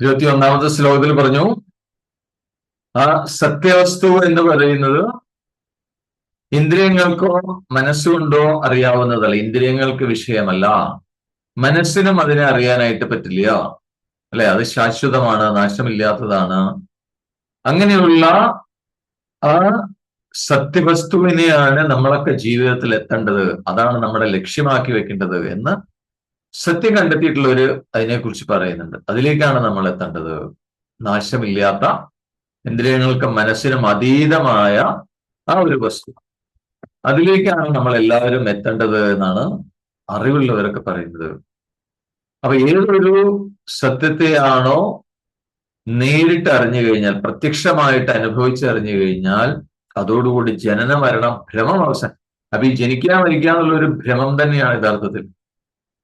ഇരുപത്തി ഒന്നാമത്തെ ശ്ലോകത്തിൽ പറഞ്ഞു ആ സത്യവസ്തു എന്ന് പറയുന്നത് ഇന്ദ്രിയങ്ങൾക്കോ മനസ്സുകൊണ്ടോ അറിയാവുന്നതല്ല. ഇന്ദ്രിയങ്ങൾക്ക് വിഷയമല്ല. മനസ്സിനും അതിനെ അറിയാനായിട്ട് പറ്റില്ല. അല്ലെ? അത് ശാശ്വതമാണ് നാശമില്ലാത്തതാണ്. അങ്ങനെയുള്ള ആ സത്യവസ്തുവിനെയാണ് നമ്മളൊക്കെ ജീവിതത്തിൽ എത്തേണ്ടത് അതാണ് നമ്മുടെ ലക്ഷ്യമാക്കി വെക്കേണ്ടത് എന്ന് സത്യം കണ്ടെത്തിയിട്ടുള്ളവർ അതിനെക്കുറിച്ച് പറയുന്നുണ്ട്. അതിലേക്കാണ് നമ്മൾ എത്തേണ്ടത്. നാശമില്ലാത്ത ഇന്ദ്രിയങ്ങൾക്ക് മനസ്സിനും അതീതമായ ആ ഒരു വസ്തു. അതിലേക്കാണ് നമ്മൾ എല്ലാവരും എത്തേണ്ടത് എന്നാണ് അറിവുള്ളവരൊക്കെ പറയുന്നത്. അപ്പൊ ഏതൊരു സത്യത്തെയാണോ നേരിട്ട് അറിഞ്ഞു കഴിഞ്ഞാൽ പ്രത്യക്ഷമായിട്ട് അനുഭവിച്ച് അറിഞ്ഞു കഴിഞ്ഞാൽ അതോടുകൂടി ജനന മരണം ഭ്രമം അവസാനം. അപ്പൊ ഈ ജനിക്കാൻ മരിക്കുക ഒരു ഭ്രമം തന്നെയാണ് യഥാർത്ഥത്തിൽ.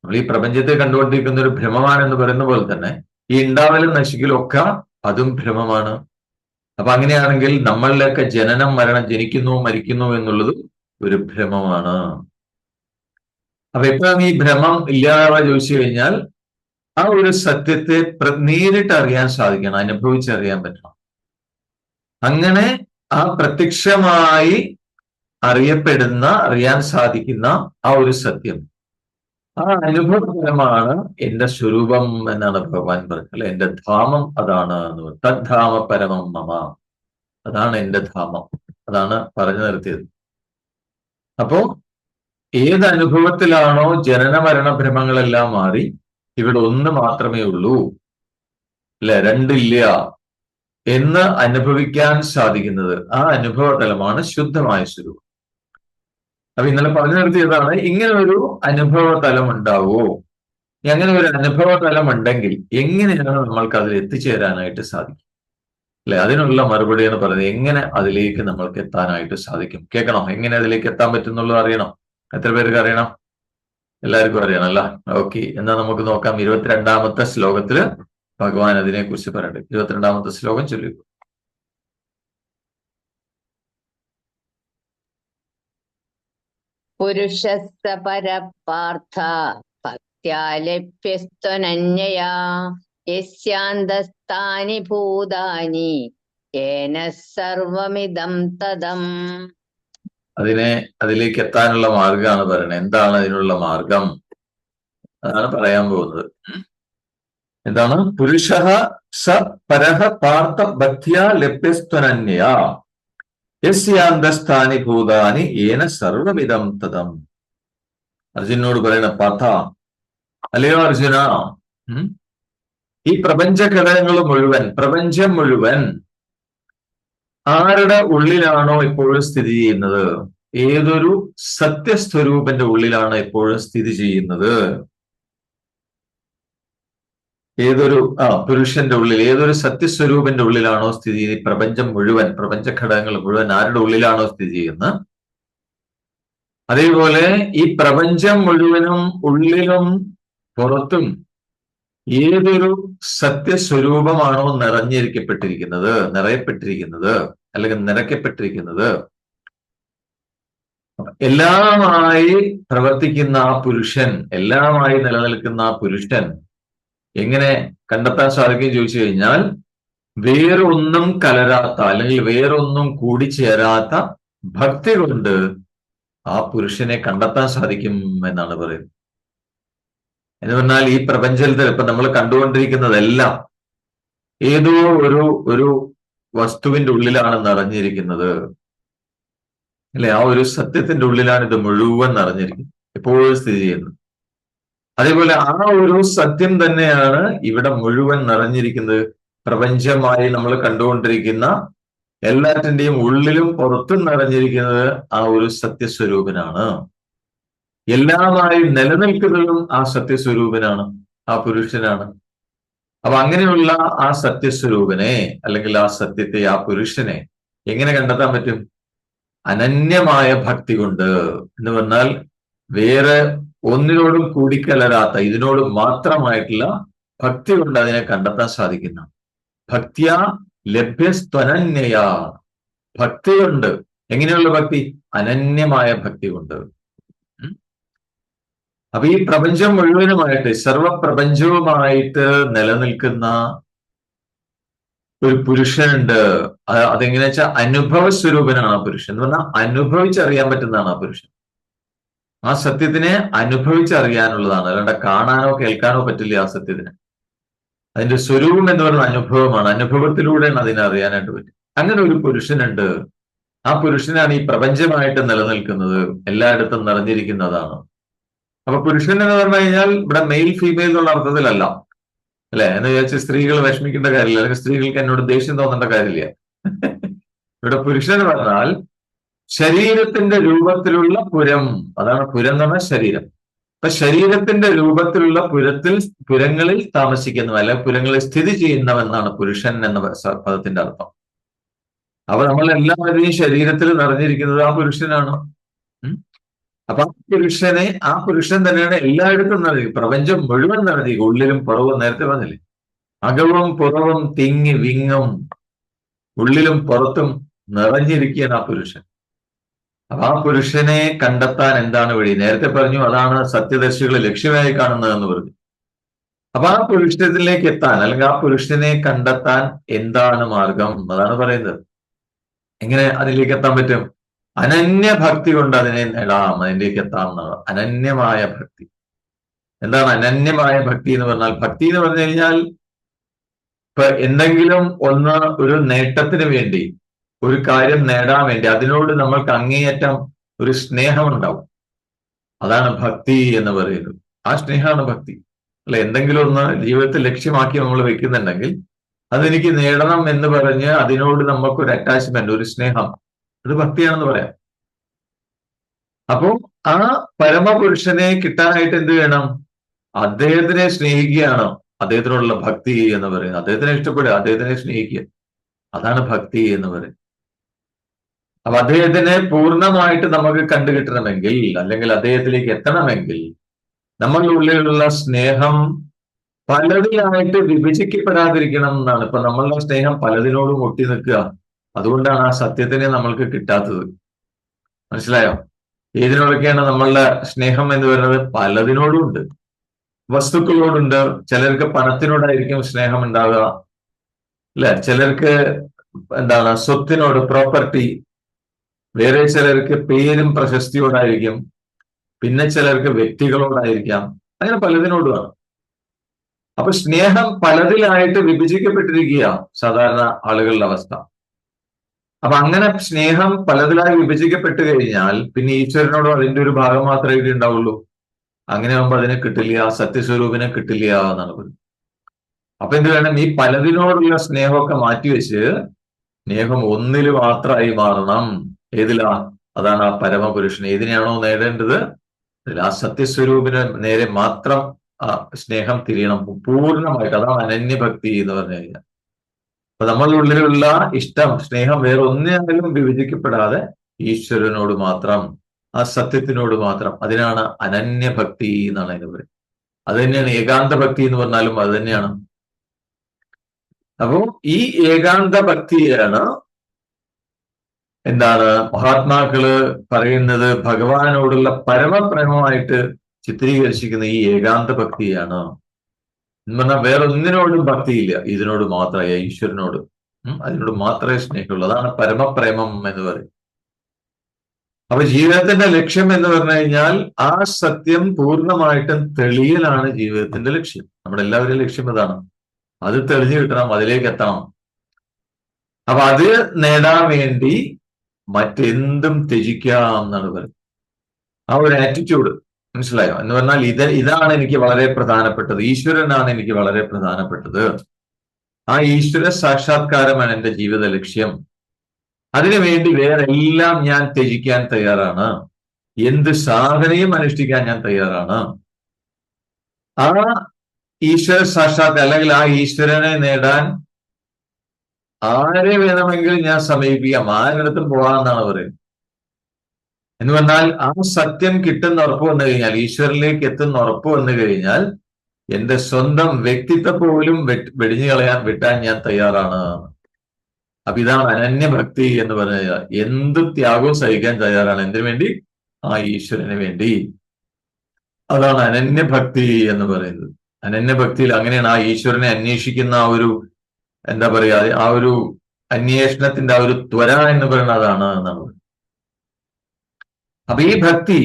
നമ്മൾ ഈ പ്രപഞ്ചത്തെ കണ്ടുകൊണ്ടിരിക്കുന്ന ഒരു ഭ്രമമാണ് എന്ന് പറയുന്ന പോലെ തന്നെ ഈ ഉണ്ടാവലും നശിക്കലും ഒക്കെ അതും ഭ്രമമാണ്. അപ്പൊ അങ്ങനെയാണെങ്കിൽ നമ്മളിലൊക്കെ ജനനം മരണം ജനിക്കുന്നു മരിക്കുന്നു എന്നുള്ളത് ഒരു ഭ്രമമാണ്. അപ്പൊ എപ്പോഴും ഈ ഭ്രമം ഇല്ലാതെ ചോദിച്ചു കഴിഞ്ഞാൽ ആ ഒരു സത്യത്തെ നേരിട്ട് അറിയാൻ സാധിക്കണം അനുഭവിച്ചറിയാൻ പറ്റണം. അങ്ങനെ ആ പ്രത്യക്ഷമായി അറിയപ്പെടുന്ന അറിയാൻ സാധിക്കുന്ന ആ ഒരു സത്യം. ആ അനുഭവമാണ് എന്റെ സ്വരൂപം എന്നാണ് ഭഗവാൻ പറഞ്ഞത് അല്ലെ? എന്റെ ധാമം അതാണ് തദ്ധാമ പരമം മമ. അതാണ് എന്റെ ധാമം. അതാണ് പറഞ്ഞു നിർത്തിയത്. അപ്പോ ഏത് അനുഭവത്തിലാണോ ജനന മരണ ഭ്രമങ്ങളെല്ലാം മാറി ഇവിടെ ഒന്ന് മാത്രമേ ഉള്ളൂ അല്ലെ? രണ്ടില്ല എന്ന് അനുഭവിക്കാൻ സാധിക്കുന്നത് ആ അനുഭവതലമാണ് ശുദ്ധമായ സ്വരൂപം. അപ്പൊ ഇന്നലെ പറഞ്ഞു നിർത്തിയതാണ് ഇങ്ങനെ ഒരു അനുഭവ തലം ഉണ്ടാവോ അങ്ങനെ ഒരു അനുഭവ തലം ഉണ്ടെങ്കിൽ എങ്ങനെയാണ് നമ്മൾക്ക് അതിൽ എത്തിച്ചേരാനായിട്ട് സാധിക്കും? അല്ലെ? അതിനുള്ള മറുപടി എന്ന് പറയുന്നത് എങ്ങനെ അതിലേക്ക് നമ്മൾക്ക് എത്താനായിട്ട് സാധിക്കും? കേൾക്കണം? എങ്ങനെ അതിലേക്ക് എത്താൻ പറ്റുന്നുള്ളത് അറിയണം? എത്ര പേർക്ക് അറിയണം? എല്ലാവർക്കും അറിയണം അല്ല? ഓക്കെ എന്നാ നമുക്ക് നോക്കാം. ഇരുപത്തിരണ്ടാമത്തെ ശ്ലോകത്തിൽ ഭഗവാൻ അതിനെ കുറിച്ച് പറയട്ടെ. ഇരുപത്തിരണ്ടാമത്തെ ശ്ലോകം ചൊല്ലിക്കൂ. പുരുഷസ്ത പരപാർത്ഥ ഭക്ത്യാ ലഭ്യസ്ത്വനന്യയാ യസ്യാന്തസ്ഥാനി ഭൂതാനി ഏന സർവമിതം തദം. അതിനെ അതിലേക്ക് എത്താനുള്ള മാർഗമാണ് പറയുന്നത് എന്താണ് അതിനുള്ള മാർഗം അതാണ് പറയാൻ പോകുന്നത്. എന്താണ്? പുരുഷ സ പരഹ പാർത്ഥ ഭക്തിയ ലഭ്യസ്ത്വനന്യ യസ്യാന്തസ്ഥാനി ഭൂതാനി ഏന സർവവിധം തദം അർജുനോട് പറയണ പഥ അല്ലയോ അർജുന? ഈ പ്രപഞ്ച ഘടകങ്ങൾ മുഴുവൻ പ്രപഞ്ചം മുഴുവൻ ആരുടെ ഉള്ളിലാണോ ഇപ്പോഴും സ്ഥിതി ചെയ്യുന്നത്? ഏതൊരു സത്യസ്വരൂപന്റെ ഉള്ളിലാണ് ഇപ്പോഴും സ്ഥിതി ചെയ്യുന്നത്? ഏതൊരു ആ പുരുഷന്റെ ഉള്ളിൽ ഏതൊരു സത്യസ്വരൂപന്റെ ഉള്ളിലാണോ സ്ഥിതി ഈ പ്രപഞ്ചം മുഴുവൻ പ്രപഞ്ച ഘടകങ്ങൾ മുഴുവൻ ആരുടെ ഉള്ളിലാണോ സ്ഥിതി ചെയ്യുന്നത്? അതേപോലെ ഈ പ്രപഞ്ചം മുഴുവനും ഉള്ളിലും പുറത്തും ഏതൊരു സത്യസ്വരൂപമാണോ നിറഞ്ഞിരിക്കപ്പെട്ടിരിക്കുന്നത്? നിറയപ്പെട്ടിരിക്കുന്നത് അല്ലെങ്കിൽ നിറയ്ക്കപ്പെട്ടിരിക്കുന്നത്? എല്ലാമായി പ്രവർത്തിക്കുന്ന ആ പുരുഷൻ എല്ലാമായി നിലനിൽക്കുന്ന ആ പുരുഷൻ എങ്ങനെ കണ്ടെത്താൻ സാധിക്കും ചോദിച്ചു കഴിഞ്ഞാൽ വേറൊന്നും കലരാത്ത അല്ലെങ്കിൽ വേറൊന്നും കൂടിച്ചേരാത്ത ഭക്തി കൊണ്ട് ആ പുരുഷനെ കണ്ടെത്താൻ സാധിക്കും എന്നാണ് പറയുന്നത്. എന്ന് പറഞ്ഞാൽ ഈ പ്രപഞ്ചത്തിൽ ഇപ്പൊ നമ്മൾ കണ്ടുകൊണ്ടിരിക്കുന്നതെല്ലാം ഏതോ ഒരു ഒരു വസ്തുവിന്റെ ഉള്ളിലാണ് നിറഞ്ഞിരിക്കുന്നത്. അല്ലെ? ആ ഒരു സത്യത്തിന്റെ ഉള്ളിലാണ് ഇത് മുഴുവൻ നിറഞ്ഞിരിക്കുന്നത്. എപ്പോഴും സ്ഥിതി ചെയ്യുന്നത്. അതേപോലെ ആ ഒരു സത്യം തന്നെയാണ് ഇവിടെ മുഴുവൻ നിറഞ്ഞിരിക്കുന്നത്. പ്രപഞ്ചമായി നമ്മൾ കണ്ടുകൊണ്ടിരിക്കുന്ന എല്ലാറ്റിന്റെയും ഉള്ളിലും പുറത്തും നിറഞ്ഞിരിക്കുന്നത് ആ ഒരു സത്യസ്വരൂപനാണ്. എല്ലാമായി നിലനിൽക്കുന്നതും ആ സത്യസ്വരൂപനാണ് ആ പുരുഷനാണ്. അപ്പൊ അങ്ങനെയുള്ള ആ സത്യസ്വരൂപനെ അല്ലെങ്കിൽ ആ സത്യത്തെ ആ പുരുഷനെ എങ്ങനെ കണ്ടെത്താൻ പറ്റും? അനന്യമായ ഭക്തി കൊണ്ട് എന്ന് പറഞ്ഞാൽ വേറെ ഒന്നിനോടും കൂടിക്കലരാത്ത ഇതിനോട് മാത്രമായിട്ടുള്ള ഭക്തി കൊണ്ട് അതിനെ കണ്ടെത്താൻ സാധിക്കുന്ന. ഭക്തിയ ലഭ്യസ്ത്വനന്യയ. ഭക്തി കൊണ്ട് എങ്ങനെയുള്ള ഭക്തി? അനന്യമായ ഭക്തി കൊണ്ട്. അപ്പൊ ഈ പ്രപഞ്ചം മുഴുവനുമായിട്ട് സർവപ്രപഞ്ചവുമായിട്ട് നിലനിൽക്കുന്ന ഒരു പുരുഷനുണ്ട്. അതെങ്ങനെ വെച്ചാൽ അനുഭവ സ്വരൂപനാണ് ആ പുരുഷൻ. എന്ന് പറഞ്ഞാൽ അനുഭവിച്ചറിയാൻ പറ്റുന്നതാണ് ആ പുരുഷൻ. ആ സത്യത്തിനെ അനുഭവിച്ചറിയാനുള്ളതാണ്. അല്ലാണ്ട് കാണാനോ കേൾക്കാനോ പറ്റില്ല ആ സത്യത്തിന്. അതിന്റെ സ്വരൂപം എന്ന് പറയുന്ന അനുഭവമാണ്. അനുഭവത്തിലൂടെയാണ് അതിനെ അറിയാനായിട്ട് പറ്റും അങ്ങനെ ഒരു പുരുഷനുണ്ട്. ആ പുരുഷനാണ് ഈ പ്രപഞ്ചമായിട്ട് നിലനിൽക്കുന്നത്. എല്ലായിടത്തും നിറഞ്ഞിരിക്കുന്നതാണ്. അപ്പൊ പുരുഷൻ എന്ന് പറഞ്ഞു കഴിഞ്ഞാൽ ഇവിടെ മെയിൽ ഫീമെയിൽ എന്നുള്ള അർത്ഥത്തിലല്ല. അല്ലെ? എന്ന് വിചാരിച്ച് സ്ത്രീകൾ വിഷമിക്കേണ്ട കാര്യമില്ല. അല്ലെങ്കിൽ സ്ത്രീകൾക്ക് എന്നോട് ദേഷ്യം തോന്നേണ്ട കാര്യമില്ല. ഇവിടെ പുരുഷൻ പറഞ്ഞാൽ ശരീരത്തിന്റെ രൂപത്തിലുള്ള പുരം. അതാണ് പുരം എന്ന് പറഞ്ഞാൽ ശരീരം. അപ്പൊ ശരീരത്തിന്റെ രൂപത്തിലുള്ള പുരത്തിൽ പുരങ്ങളിൽ താമസിക്കുന്നവ അല്ലെ പുരങ്ങളിൽ സ്ഥിതി ചെയ്യുന്നവെന്നാണ് പുരുഷൻ എന്ന പദത്തിന്റെ അർത്ഥം. അപ്പൊ നമ്മൾ എല്ലാവരുടെയും ശരീരത്തിൽ നിറഞ്ഞിരിക്കുന്നത് ആ പുരുഷനാണ്. അപ്പൊ ആ പുരുഷനെ ആ പുരുഷൻ തന്നെയാണ് എല്ലായിടത്തും നിറഞ്ഞു പ്രപഞ്ചം മുഴുവൻ നിറഞ്ഞു ഉള്ളിലും പുറവും നേരത്തെ പറഞ്ഞില്ലേ? അകവും പുറവും തിങ്ങി വിങ്ങും ഉള്ളിലും പുറത്തും നിറഞ്ഞിരിക്കുകയാണ് ആ പുരുഷൻ. അപ്പൊ ആ പുരുഷനെ കണ്ടെത്താൻ എന്താണ് വഴി? നേരത്തെ പറഞ്ഞു അതാണ് സത്യദർശികളെ ലക്ഷ്യമായി കാണുന്നതെന്ന് പറഞ്ഞു. അപ്പൊ ആ പുരുഷത്തിലേക്ക് എത്താൻ അല്ലെങ്കിൽ ആ പുരുഷനെ കണ്ടെത്താൻ എന്താണ് മാർഗം എന്നതാണ് പറയുന്നത്. എങ്ങനെ അതിലേക്ക് എത്താൻ പറ്റും? അനന്യ ഭക്തി കൊണ്ട് അതിനെ നേടാം അതിലേക്ക് എത്താം എന്നാണ്. അനന്യമായ ഭക്തി. എന്താണ് അനന്യമായ ഭക്തി എന്ന് പറഞ്ഞാൽ? ഭക്തി എന്ന് പറഞ്ഞു കഴിഞ്ഞാൽ ഇപ്പൊ എന്തെങ്കിലും ഒന്ന് ഒരു നേട്ടത്തിന് വേണ്ടി ഒരു കാര്യം നേടാൻ വേണ്ടി അതിനോട് നമ്മൾക്ക് അങ്ങേയറ്റം ഒരു സ്നേഹമുണ്ടാവും അതാണ് ഭക്തി എന്ന് പറയുന്നത്. ആ സ്നേഹമാണ് ഭക്തി. അല്ല എന്തെങ്കിലും ഒന്ന് ജീവിതത്തിൽ ലക്ഷ്യമാക്കി നമ്മൾ വെക്കുന്നുണ്ടെങ്കിൽ അതെനിക്ക് നേടണം എന്ന് പറഞ്ഞ് അതിനോട് നമുക്ക് ഒരു അറ്റാച്ച്മെന്റ് ഒരു സ്നേഹം. അത് ഭക്തിയാണെന്ന് പറയാം. അപ്പോൾ ആ പരമപുരുഷനെ കിട്ടാനായിട്ട് എന്ത് വേണം? അദ്ദേഹത്തിനെ സ്നേഹിക്കുകയാണ്. അദ്ദേഹത്തിനോടുള്ള ഭക്തി എന്ന് പറയുന്നത്. അദ്ദേഹത്തിനെ ഇഷ്ടപ്പെടുക അദ്ദേഹത്തിനെ സ്നേഹിക്കുക. അതാണ് ഭക്തി എന്ന് പറയുന്നത്. അപ്പൊ അദ്ദേഹത്തിനെ പൂർണമായിട്ട് നമുക്ക് കണ്ടുകിട്ടണമെങ്കിൽ അല്ലെങ്കിൽ അദ്ദേഹത്തിലേക്ക് എത്തണമെങ്കിൽ നമ്മളുടെ ഉള്ളിലുള്ള സ്നേഹം പലതിലായിട്ട് വിഭജിക്കപ്പെടാതിരിക്കണം എന്നാണ്. ഇപ്പൊ നമ്മളുടെ സ്നേഹം പലതിനോടും ഒട്ടി നിൽക്കുക. അതുകൊണ്ടാണ് ആ സത്യത്തിനെ നമ്മൾക്ക് കിട്ടാത്തത്. മനസ്സിലായോ? ഏതിനോടൊക്കെയാണ് നമ്മളുടെ സ്നേഹം എന്ന് പറയുന്നത്? പലതിനോടും ഉണ്ട്. വസ്തുക്കളോടുണ്ട്. ചിലർക്ക് പണത്തിനോടായിരിക്കും സ്നേഹം ഉണ്ടാവുക. അല്ലെ? ചിലർക്ക് എന്താണ്? സ്വത്തിനോട് പ്രോപ്പർട്ടി വേറെ ചിലർക്ക് പേരും പ്രശസ്തിയോടായിരിക്കും പിന്നെ ചിലർക്ക് വ്യക്തികളോടായിരിക്കാം അങ്ങനെ പലതിനോടുമാണ് അപ്പൊ സ്നേഹം പലതിലായിട്ട് വിഭജിക്കപ്പെട്ടിരിക്കുകയാണ് സാധാരണ ആളുകളുടെ അവസ്ഥ. അപ്പൊ അങ്ങനെ സ്നേഹം പലതിലായി വിഭജിക്കപ്പെട്ട് കഴിഞ്ഞാൽ പിന്നെ ഈശ്വരനോടും അതിന്റെ ഒരു ഭാഗം മാത്രമേ ഉണ്ടാവുള്ളൂ. അങ്ങനെ ആകുമ്പോൾ അതിനെ കിട്ടില്ല സത്യസ്വരൂപിനെ കിട്ടില്ല എന്നാണ് പറയുന്നത്. അപ്പൊ എന്ത് വേണം? ഈ പലതിനോടുള്ള സ്നേഹമൊക്കെ മാറ്റിവെച്ച് സ്നേഹം ഒന്നിൽ മാത്രമായി മാറണം. ഏതിലാ? അതാണ് ആ പരമപുരുഷൻ. ഏതിനെയാണോ നേടേണ്ടത്? ആ സത്യസ്വരൂപിന് നേരെ മാത്രം ആ സ്നേഹം തിരിയണം. പൂർണമായിട്ട്. അതാണ് അനന്യഭക്തി എന്ന് പറഞ്ഞു കഴിഞ്ഞാൽ. അപ്പൊ നമ്മളുടെ ഉള്ളിലുള്ള ഇഷ്ടം സ്നേഹം വേറെ ഒന്നിനാലും വിഭജിക്കപ്പെടാതെ ഈശ്വരനോട് മാത്രം ആ സത്യത്തിനോട് മാത്രം. അതിനാണ് അനന്യഭക്തി എന്നാണ് അതിന് പറയുന്നത് അത് തന്നെയാണ് ഏകാന്ത ഭക്തി എന്ന് പറഞ്ഞാലും അത് തന്നെയാണ്. അപ്പോ ഈ ഏകാന്ത ഭക്തിയാണ് എന്താണ്? മഹാത്മാക്കൾ പറയുന്നത് ഭഗവാനോടുള്ള പരമപ്രേമമായിട്ട് ചിത്രീകരിച്ചിരിക്കുന്ന ഈ ഏകാന്ത ഭക്തിയാണ്. എന്ന് പറഞ്ഞാൽ വേറെ ഒന്നിനോടും ഭക്തിയില്ല. ഇതിനോട് മാത്രമേ ഈശ്വരനോട്. അതിനോട് മാത്രമേ സ്നേഹമുള്ളൂ. അതാണ് പരമപ്രേമം എന്ന് പറയും അപ്പൊ ജീവിതത്തിന്റെ ലക്ഷ്യം എന്ന് പറഞ്ഞു കഴിഞ്ഞാൽ ആ സത്യം പൂർണമായിട്ടും തെളിയലാണ് ജീവിതത്തിന്റെ ലക്ഷ്യം. നമ്മുടെ എല്ലാവരുടെയും ലക്ഷ്യം അതാണ് അത് തെളിഞ്ഞു കിട്ടണം അതിലേക്ക് എത്തണം. അപ്പൊ അത് നേടാൻ വേണ്ടി മറ്റെന്തും ത്യജിക്കാം എന്നാണ് പറയുന്നത് ആ ഒരു ആറ്റിറ്റ്യൂഡ് മനസ്സിലായോ? എന്ന് പറഞ്ഞാൽ ഇത് ഇതാണ് എനിക്ക് വളരെ പ്രധാനപ്പെട്ടത്. ഈശ്വരനാണ് എനിക്ക് വളരെ പ്രധാനപ്പെട്ടത്. ആ ഈശ്വര സാക്ഷാത്കാരമാണ് എന്റെ ജീവിത ലക്ഷ്യം. അതിനുവേണ്ടി വേറെ എല്ലാം ഞാൻ ത്യജിക്കാൻ തയ്യാറാണ്. എന്ത് സാധനയും അനുഷ്ഠിക്കാൻ ഞാൻ തയ്യാറാണ്. ആ ഈശ്വര സാക്ഷാത് അല്ലെങ്കിൽ ആ ഈശ്വരനെ നേടാൻ ആരെ വേണമെങ്കിലും ഞാൻ സമീപിക്കാം. ആരിടത്തും പോകാമെന്നാണ് പറയുന്നത്. എന്ന് പറഞ്ഞാൽ ആ സത്യം കിട്ടുന്ന ഉറപ്പ് വന്നു കഴിഞ്ഞാൽ ഈശ്വരനിലേക്ക് എത്തുന്ന ഉറപ്പ് വന്നു കഴിഞ്ഞാൽ എന്റെ സ്വന്തം വ്യക്തിത്വ പോലും വെടിഞ്ഞു കളയാൻ വിട്ടാൻ ഞാൻ തയ്യാറാണ്. അപ്പൊ ഇതാണ് അനന്യഭക്തി എന്ന് പറഞ്ഞ എന്ത് ത്യാഗവും സഹിക്കാൻ തയ്യാറാണ്. എന്തിനു വേണ്ടി? ആ ഈശ്വരന് വേണ്ടി. അതാണ് അനന്യഭക്തി എന്ന് പറയുന്നത്. അനന്യഭക്തിയിൽ അങ്ങനെയാണ് ആ ഈശ്വരനെ അന്വേഷിക്കുന്ന ആ ഒരു എന്താ പറയാ ആ ഒരു അന്വേഷണത്തിന്റെ ആ ഒരു ത്വര എന്ന് പറയുന്നത് അതാണ് എന്നുള്ളത്. അപ്പൊ ഈ ഭക്തി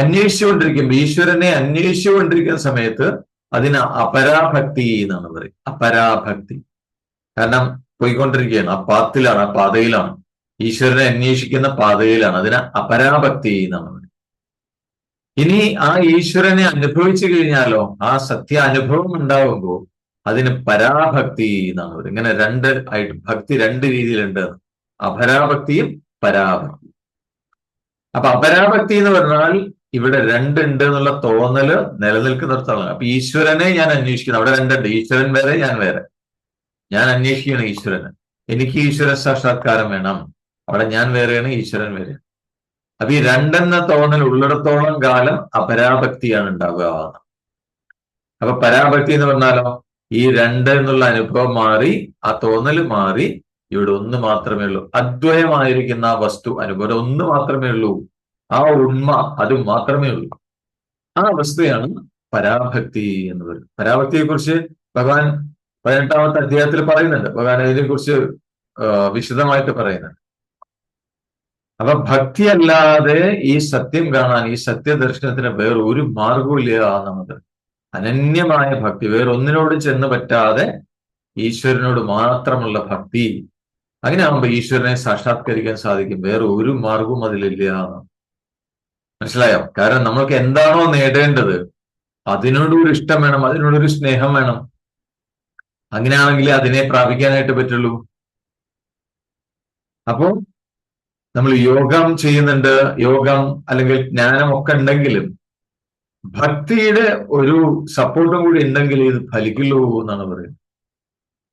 അന്വേഷിച്ചുകൊണ്ടിരിക്കുമ്പോൾ ഈശ്വരനെ അന്വേഷിച്ചുകൊണ്ടിരിക്കുന്ന സമയത്ത് അതിന് അപരാഭക്തി എന്നാണ് പറയും അപരാഭക്തി. കാരണം പോയിക്കൊണ്ടിരിക്കുകയാണ്. ആ പാത്തിലാണ് ആ പാതയിലാണ്. ഈശ്വരനെ അന്വേഷിക്കുന്ന പാതയിലാണ്. അതിന് അപരാഭക്തി എന്നാണ് പറയും ഇനി ആ ഈശ്വരനെ അനുഭവിച്ചു കഴിഞ്ഞാലോ ആ സത്യ അനുഭവം ഉണ്ടാവുമ്പോൾ അതിന് പരാഭക്തി എന്നാണ് പറയുന്നത്. ഇങ്ങനെ രണ്ട് ആയിട്ട് ഭക്തി രണ്ട് രീതിയിലുണ്ട്. അപരാഭക്തിയും പരാഭക്തി അപ്പൊ അപരാഭക്തി എന്ന് പറഞ്ഞാൽ ഇവിടെ രണ്ടുണ്ട് എന്നുള്ള തോന്നൽ നിലനിൽക്കുന്നിടത്താണ് അപ്പൊ ഈശ്വരനെ ഞാൻ അന്വേഷിക്കുന്നു. അവിടെ രണ്ടുണ്ട്. ഈശ്വരൻ വേറെ ഞാൻ വേറെ. ഞാൻ അന്വേഷിക്കുകയാണ് ഈശ്വരന്. എനിക്ക് ഈശ്വര സാക്ഷാത്കാരം വേണം. അവിടെ ഞാൻ വേറെയാണ് ഈശ്വരൻ വേറെ അപ്പൊ ഈ രണ്ടെന്ന തോന്നൽ ഉള്ളിടത്തോളം കാലം അപരാഭക്തിയാണ് ഉണ്ടാവുക. അപ്പൊ പരാഭക്തി എന്ന് പറഞ്ഞാലോ? ഈ രണ്ട് എന്നുള്ള അനുഭവം മാറി ആ തോന്നൽ മാറി ഇവിടെ ഒന്ന് മാത്രമേ ഉള്ളൂ. അദ്വയമായിരിക്കുന്ന ആ വസ്തു അനുഭവം ഒന്ന് മാത്രമേ ഉള്ളൂ. ആ ഉണ്മ അത് മാത്രമേ ഉള്ളൂ. ആ അവസ്ഥയാണ് പരാഭക്തി എന്ന് പറയുന്നത്. പരാഭക്തിയെ കുറിച്ച് ഭഗവാൻ പതിനെട്ടാമത്തെ അധ്യായത്തിൽ പറയുന്നുണ്ട്. ഭഗവാൻ ഇതിനെ കുറിച്ച് വിശദമായിട്ട് പറയുന്നുണ്ട്. അപ്പൊ ഭക്തി അല്ലാതെ ഈ സത്യം കാണാൻ ഈ സത്യദർശനത്തിന് വേറെ ഒരു മാർഗവും ഇല്ല എന്നുള്ളത് അനന്യമായ ഭക്തി. വേറൊന്നിനോട് ചെന്ന് പറ്റാതെ ഈശ്വരനോട് മാത്രമുള്ള ഭക്തി. അങ്ങനെ ആകുമ്പോൾ ഈശ്വരനെ സാക്ഷാത്കരിക്കാൻ സാധിക്കും. വേറെ ഒരു മാർഗവും അതിലില്ല. മനസ്സിലായോ? കാരണം നമ്മൾക്ക് എന്താണോ നേടേണ്ടത് അതിനോടൊരു ഇഷ്ടം വേണം അതിനോടൊരു സ്നേഹം വേണം. അങ്ങനെയാണെങ്കിൽ അതിനെ പ്രാപിക്കാനായിട്ട് പറ്റുള്ളൂ. അപ്പോ നമ്മൾ യോഗം ചെയ്യുന്നുണ്ട്. യോഗം അല്ലെങ്കിൽ ജ്ഞാനം ഒക്കെ ഉണ്ടെങ്കിലും ഭക്തിയുടെ ഒരു സപ്പോർട്ടും കൂടി ഉണ്ടെങ്കിൽ ഇത് ഫലിക്കുള്ളൂ എന്നാണ് പറയുന്നത്.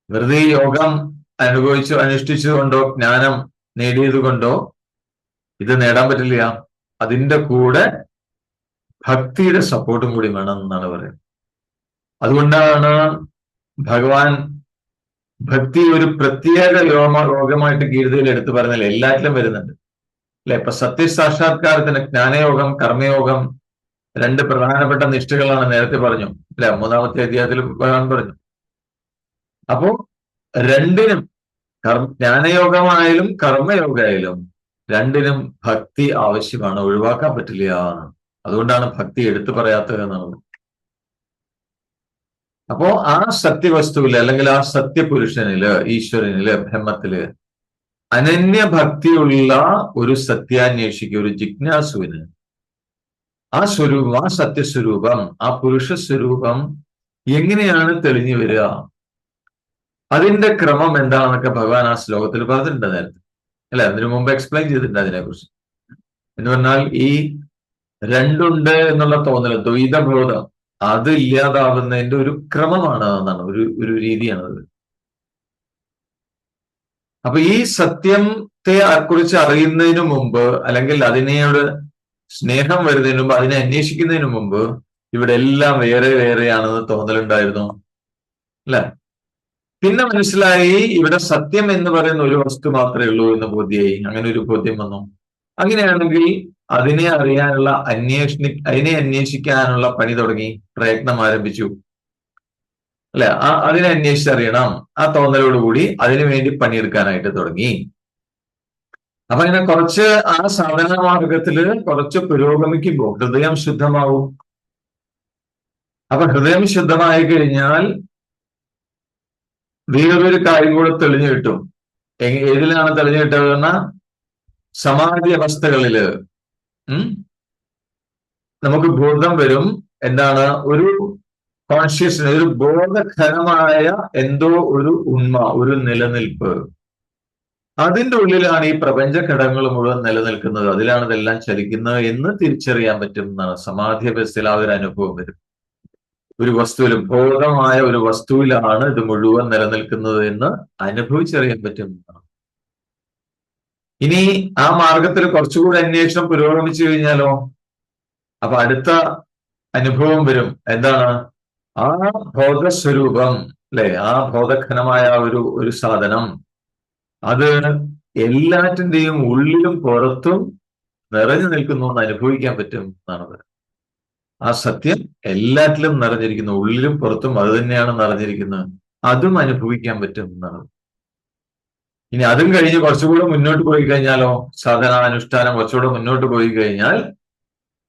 വെറുതെ യോഗം അനുഭവിച്ചു അനുഷ്ഠിച്ചുകൊണ്ടോ ജ്ഞാനം നേടിയത് കൊണ്ടോ ഇത് നേടാൻ പറ്റില്ല. അതിന്റെ കൂടെ ഭക്തിയുടെ സപ്പോർട്ടും കൂടി വേണം എന്നാണ് പറയുന്നത്. അതുകൊണ്ടാണ് ഭഗവാൻ ഭക്തി ഒരു പ്രത്യേക യോഗ രോഗമായിട്ട് ഗീതയിൽ എടുത്തു പറഞ്ഞാൽ എല്ലാറ്റിലും വരുന്നുണ്ട്. അല്ലെ? ഇപ്പൊ സത്യസാക്ഷാത്കാരത്തിന് ജ്ഞാനയോഗം കർമ്മയോഗം രണ്ട് പ്രധാനപ്പെട്ട നിഷ്ഠകളാണ് നേരത്തെ പറഞ്ഞു. അല്ലെ? മൂന്നാമത്തെ അധ്യായത്തിൽ ഭഗവാൻ പറഞ്ഞു. അപ്പോ രണ്ടിനും കർമ്മ ജ്ഞാനയോഗമായാലും കർമ്മയോഗമായാലും രണ്ടിനും ഭക്തി ആവശ്യമാണ്. ഒഴിവാക്കാൻ പറ്റില്ല. അതുകൊണ്ടാണ് ഭക്തി എടുത്തു പറയാത്തത് എന്നുള്ളത് അപ്പോ ആ സത്യവസ്തുവിൽ അല്ലെങ്കിൽ ആ സത്യപുരുഷനിൽ ഈശ്വരനിൽ ബ്രഹ്മത്തിൽ അനന്യ ഭക്തിയുള്ള ഒരു സത്യാന്വേഷിക്ക് ഒരു ജിജ്ഞാസുവിന് ആ സ്വരൂപം ആ സത്യസ്വരൂപം ആ പുരുഷ സ്വരൂപം എങ്ങനെയാണ് തെളിഞ്ഞു വരിക? അതിന്റെ ക്രമം എന്താണെന്നൊക്കെ ഭഗവാൻ ആ ശ്ലോകത്തിൽ പറഞ്ഞിട്ടുണ്ട് നേരത്തെ. അല്ലെ? അതിനു മുമ്പ് എക്സ്പ്ലെയിൻ ചെയ്തിട്ടുണ്ട് അതിനെക്കുറിച്ച്. എന്ന് പറഞ്ഞാൽ ഈ രണ്ടുണ്ട് എന്നുള്ള തോന്നൽ ദ്വൈതബോധം അത് ഇല്ലാതാവുന്നതിന്റെ ഒരു ക്രമമാണ് എന്നാണ് ഒരു ഒരു രീതിയാണത്. അപ്പൊ ഈ സത്യത്തെ കുറിച്ച് അറിയുന്നതിന് മുമ്പ് അല്ലെങ്കിൽ അതിനെയോട് സ്നേഹം വരുന്നതിന് മുമ്പ് അതിനെ അന്വേഷിക്കുന്നതിന് മുമ്പ് ഇവിടെ എല്ലാം വേറെ വേറെയാണെന്ന് തോന്നലുണ്ടായിരുന്നു. അല്ല? പിന്നെ മനസ്സിലായി ഇവിടെ സത്യം എന്ന് പറയുന്ന ഒരു വസ്തു മാത്രമേ ഉള്ളൂ എന്ന് ബോധ്യമായി അങ്ങനെ ഒരു ബോധ്യം വന്നു. അങ്ങനെയാണെങ്കിൽ അതിനെ അറിയാനുള്ള അന്വേഷണി അതിനെ അന്വേഷിക്കാനുള്ള പണി തുടങ്ങി. പ്രയത്നം ആരംഭിച്ചു. അല്ലെ? ആ അതിനെ അന്വേഷിച്ചറിയണം. ആ തോന്നലോടുകൂടി അതിനു വേണ്ടി പണിയെടുക്കാനായിട്ട് തുടങ്ങി. അപ്പൊ ഇങ്ങനെ കുറച്ച് ആ സാധന മാർഗത്തിൽ കുറച്ച് പുരോഗമിക്കുമ്പോൾ ഹൃദയം ശുദ്ധമാവും. അപ്പൊ ഹൃദയം ശുദ്ധമായി കഴിഞ്ഞാൽ വേറൊരു കാര്യം കൂടെ തെളിഞ്ഞു കിട്ടും. ഏതിലാണ് തെളിഞ്ഞു കിട്ടുക സമാധി അവസ്ഥകളിൽ നമുക്ക് ബോധം വരും. എന്താണ്? ഒരു കോൺഷ്യസ് ഒരു ബോധഘനമായ എന്തോ ഒരു ഉണ്മ ഒരു നിലനിൽപ്പ്. അതിന്റെ ഉള്ളിലാണ് ഈ പ്രപഞ്ച ഘടകങ്ങൾ മുഴുവൻ നിലനിൽക്കുന്നത്. അതിലാണ് ഇതെല്ലാം ചലിക്കുന്നത് എന്ന് തിരിച്ചറിയാൻ പറ്റും എന്നാണ്. സമാധി അവസ്ഥയിൽ ആ ഒരു അനുഭവം വരും. ഒരു വസ്തുവിൽ ബോധമായ ഒരു വസ്തുവിലാണ് ഇത് മുഴുവൻ നിലനിൽക്കുന്നത് എന്ന് അനുഭവിച്ചറിയാൻ പറ്റും എന്നാണ്. ഇനി ആ മാർഗത്തിൽ കുറച്ചുകൂടി അന്വേഷണം പുരോഗമിച്ചു കഴിഞ്ഞാലോ? അപ്പൊ അടുത്ത അനുഭവം വരും. എന്താണ്? ആ ബോധസ്വരൂപം അല്ലെ? ആ ബോധഘനമായ ഒരു ഒരു സാധനം. അത് എല്ലാറ്റിന്റെയും ഉള്ളിലും പുറത്തും നിറഞ്ഞു നിൽക്കുന്നു എന്ന് അനുഭവിക്കാൻ പറ്റും എന്നാണത് ആ സത്യം എല്ലാറ്റിലും നിറഞ്ഞിരിക്കുന്നു ഉള്ളിലും പുറത്തും അത് തന്നെയാണ് നിറഞ്ഞിരിക്കുന്നത് അതും അനുഭവിക്കാൻ പറ്റും എന്നാണ് ഇനി അതും കഴിഞ്ഞ് കുറച്ചുകൂടെ മുന്നോട്ട് പോയി കഴിഞ്ഞാലോ? സാധന അനുഷ്ഠാനം കുറച്ചുകൂടെ മുന്നോട്ട് പോയി കഴിഞ്ഞാൽ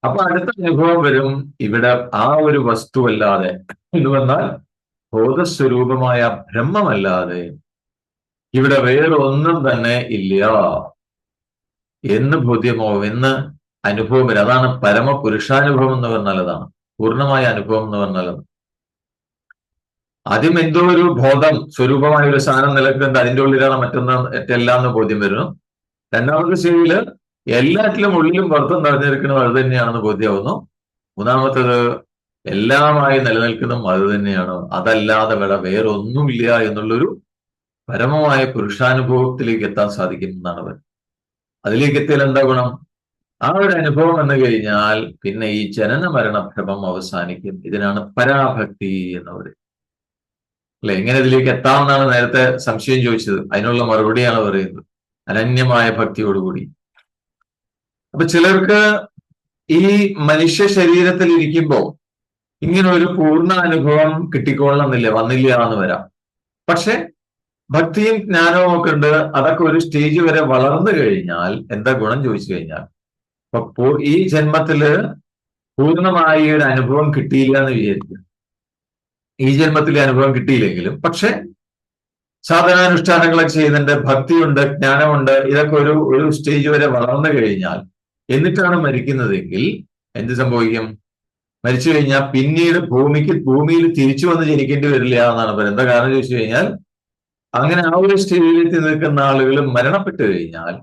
അപ്പൊ അടുത്ത അനുഭവം വരും. ഇവിടെ ആ ഒരു വസ്തുവല്ലാതെ എന്ന് പറഞ്ഞാൽ ബോധസ്വരൂപമായ ബ്രഹ്മമല്ലാതെ ഇവിടെ വേറെ ഒന്നും തന്നെ ഇല്ല. എന്ന് ബോധ്യമാവും എന്ന് അനുഭവം വരും അതാണ് പരമ പുരുഷാനുഭവം എന്ന് പറഞ്ഞാൽ അതാണ്. പൂർണമായ അനുഭവം എന്ന് പറഞ്ഞാൽ ആദ്യം എന്തോ ഒരു ബോധം സ്വരൂപമായ ഒരു സാധനം നിലക്കുന്നത് അതിന്റെ ഉള്ളിലാണ് മറ്റൊന്ന് മറ്റെല്ലാം എന്ന് ബോധ്യം വരുന്നു. രണ്ടാമത്തെ ശരിയിൽ എല്ലാറ്റിലും ഉള്ളിലും പുറത്തും നിറഞ്ഞിരിക്കുന്നത് അത് തന്നെയാണെന്ന് ബോധ്യമാവുന്നു. മൂന്നാമത്തത് എല്ലാമായി നിലനിൽക്കുന്നതും അത് തന്നെയാണ്. അതല്ലാതെ വേറെ വേറെ ഒന്നുമില്ല എന്നുള്ളൊരു പരമമായ പുരുഷാനുഭവത്തിലേക്ക് എത്താൻ സാധിക്കുന്നതാണ് അതിലേക്ക് എത്തിയാൽ എന്താ ഗുണം? ആ ഒരു അനുഭവം എന്ന് കഴിഞ്ഞാൽ പിന്നെ ഈ ജനന മരണ ഭ്രമം അവസാനിക്കും. ഇതിനാണ് പരാഭക്തി എന്ന് പറയുന്നത്. അല്ലെ? എങ്ങനെ ഇതിലേക്ക് എത്താമെന്നാണ് നേരത്തെ സംശയം ചോദിച്ചത്. അതിനുള്ള മറുപടിയാണ് പറയുന്നത്. അനന്യമായ ഭക്തിയോടുകൂടി. അപ്പൊ ചിലർക്ക് ഈ മനുഷ്യ ശരീരത്തിൽ ഇരിക്കുമ്പോൾ ഇങ്ങനെ ഒരു പൂർണ അനുഭവം കിട്ടിക്കൊള്ളണമെന്നില്ല. വന്നില്ല എന്ന് വരാം. പക്ഷെ ഭക്തിയും ജ്ഞാനവും ഒക്കെ ഉണ്ട്. അതൊക്കെ ഒരു സ്റ്റേജ് വരെ വളർന്നു കഴിഞ്ഞാൽ എന്താ ഗുണം ചോദിച്ചു കഴിഞ്ഞാൽ? അപ്പൊ ഈ ജന്മത്തിൽ പൂർണമായി ഒരു അനുഭവം കിട്ടിയില്ല എന്ന് വിചാരിക്കുക. ഈ ജന്മത്തിലെ അനുഭവം കിട്ടിയില്ലെങ്കിലും. പക്ഷെ സാധനാനുഷ്ഠാനങ്ങളൊക്കെ ചെയ്യുന്നുണ്ട് ഭക്തിയുണ്ട് ജ്ഞാനമുണ്ട്. ഇതൊക്കെ ഒരു ഒരു സ്റ്റേജ് വരെ വളർന്നു കഴിഞ്ഞാൽ എന്നിട്ടാണ് മരിക്കുന്നതെങ്കിൽ എന്ത് സംഭവിക്കും? മരിച്ചു കഴിഞ്ഞാൽ പിന്നീട് ഭൂമിക്ക് ഭൂമിയിൽ തിരിച്ചു വന്ന് ജനിക്കേണ്ടി വരില്ല എന്നാണ് പറയുന്നത്. എന്താ കാരണം ചോദിച്ചു കഴിഞ്ഞാൽ അങ്ങനെ ആ ഒരു സ്ഥിതിയിലെത്തി നിൽക്കുന്ന ആളുകൾ മരണപ്പെട്ടു കഴിഞ്ഞാൽ